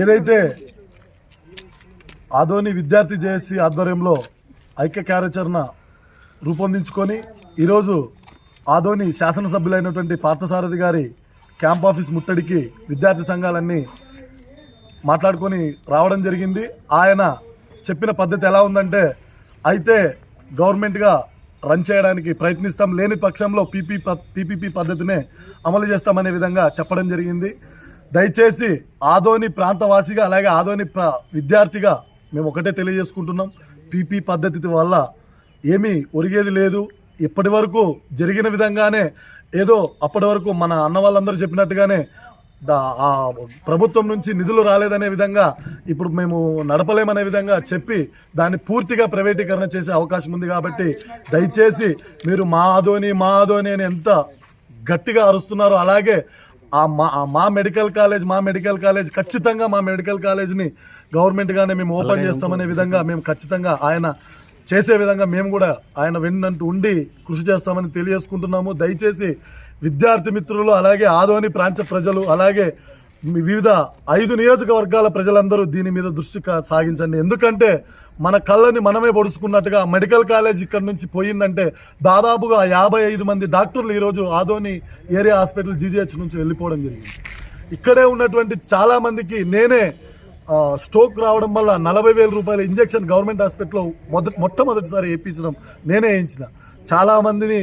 ఏదైతే ఆదోని విద్యార్థి జేఏసీ ఆధ్వర్యంలో ఐక్య కార్యాచరణ రూపొందించుకొని ఈరోజు ఆదోని శాసనసభ్యులైనటువంటి పార్థసారథి గారి క్యాంప్ ఆఫీస్ ముట్టడికి విద్యార్థి సంఘాలన్నీ మాట్లాడుకొని రావడం జరిగింది. ఆయన చెప్పిన పద్ధతి ఎలా ఉందంటే అయితే గవర్నమెంట్గా రన్ చేయడానికి ప్రయత్నిస్తాం లేని పక్షంలో పీపీ పీపీపీ పద్ధతినే అమలు చేస్తామనే విధంగా చెప్పడం జరిగింది. దయచేసి ఆదోని ప్రాంతవాసిగా అలాగే ఆదోని ప్ర- విద్యార్థిగా మేము ఒకటే తెలియజేసుకుంటున్నాం. పీపీ పద్ధతి వల్ల ఏమీ ఒరిగేది లేదు. ఇప్పటి వరకు జరిగిన విధంగానే ఏదో అప్పటి వరకు మన అన్న వాళ్ళందరూ చెప్పినట్టుగానే ఆ ప్రభుత్వం నుంచి నిధులు రాలేదనే విధంగా ఇప్పుడు మేము నడపలేమనే విధంగా చెప్పి దాన్ని పూర్తిగా ప్రైవేటీకరణ చేసే అవకాశం ఉంది కాబట్టి దయచేసి మీరు మా ఆదోని మా ఆదోని అని ఎంత గట్టిగా అరుస్తున్నారో అలాగే ఆ మా మా మెడికల్ కాలేజ్ మా మెడికల్ కాలేజ్ ఖచ్చితంగా మా మెడికల్ కాలేజ్ని గవర్నమెంట్గానే మేము ఓపెన్ చేస్తామనే విధంగా మేము ఖచ్చితంగా ఆయన చేసే విధంగా మేము కూడా ఆయన వెన్నంటూ ఉండి కృషి చేస్తామని తెలియజేసుకుంటున్నాము. దయచేసి విద్యార్థి మిత్రులు అలాగే ఆదోని ప్రాంత ప్రజలు అలాగే వివిధ ఐదు నియోజకవర్గాల ప్రజలందరూ దీని మీద దృష్టి సాగించండి. ఎందుకంటే మన కళ్ళని మనమే పొడుచుకున్నట్టుగా మెడికల్ కాలేజ్ ఇక్కడ నుంచి పోయిందంటే దాదాపుగా యాభై ఐదు మంది డాక్టర్లు ఈరోజు ఆదోని ఏరియా హాస్పిటల్ జీజీహెచ్ నుంచి వెళ్ళిపోవడం జరిగింది. ఇక్కడే ఉన్నటువంటి చాలామందికి నేనే స్ట్రోక్ రావడం వల్ల నలభై వేల రూపాయల ఇంజెక్షన్ గవర్నమెంట్ హాస్పిటల్లో మొదటి మొట్టమొదటిసారి వేయించడం నేనే వేయించిన. చాలామందిని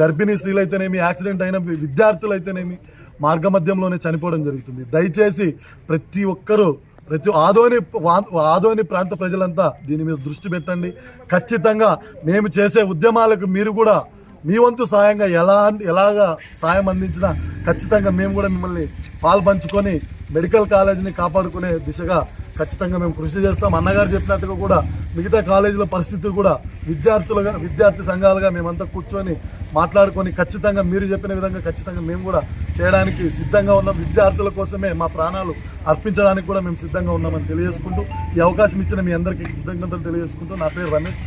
గర్భిణీ స్త్రీలు అయితేనేమి యాక్సిడెంట్ అయిన విద్యార్థులు అయితేనేమి మార్గమధ్యంలోనే చనిపోవడం జరుగుతుంది. దయచేసి ప్రతి ఒక్కరూ ప్రతి ఆదోని వా- ఆదోని ప్రాంత ప్రజలంతా దీని మీద దృష్టి పెట్టండి. ఖచ్చితంగా మేము చేసే ఉద్యమాలకు మీరు కూడా మీ వంతు సాయంగా ఎలా ఎలాగా సాయం అందించినా ఖచ్చితంగా మేము కూడా మిమ్మల్ని పాల్పంచుకొని మెడికల్ కాలేజీని కాపాడుకునే దిశగా ఖచ్చితంగా మేము కృషి చేస్తాం. అన్నగారు చెప్పినట్టుగా కూడా మిగతా కాలేజీల పరిస్థితులు కూడా విద్యార్థులుగా విద్యార్థి సంఘాలుగా మేమంతా కూర్చొని మాట్లాడుకొని ఖచ్చితంగా మీరు చెప్పిన విధంగా ఖచ్చితంగా మేము కూడా చేయడానికి సిద్ధంగా ఉన్నాం. విద్యార్థుల కోసమే మా ప్రాణాలు అర్పించడానికి కూడా మేము సిద్ధంగా ఉన్నామని తెలియజేసుకుంటూ ఈ అవకాశం ఇచ్చిన మీ అందరికీ కృతజ్ఞతలు తెలియజేసుకుంటూ నా పేరు రమేష్.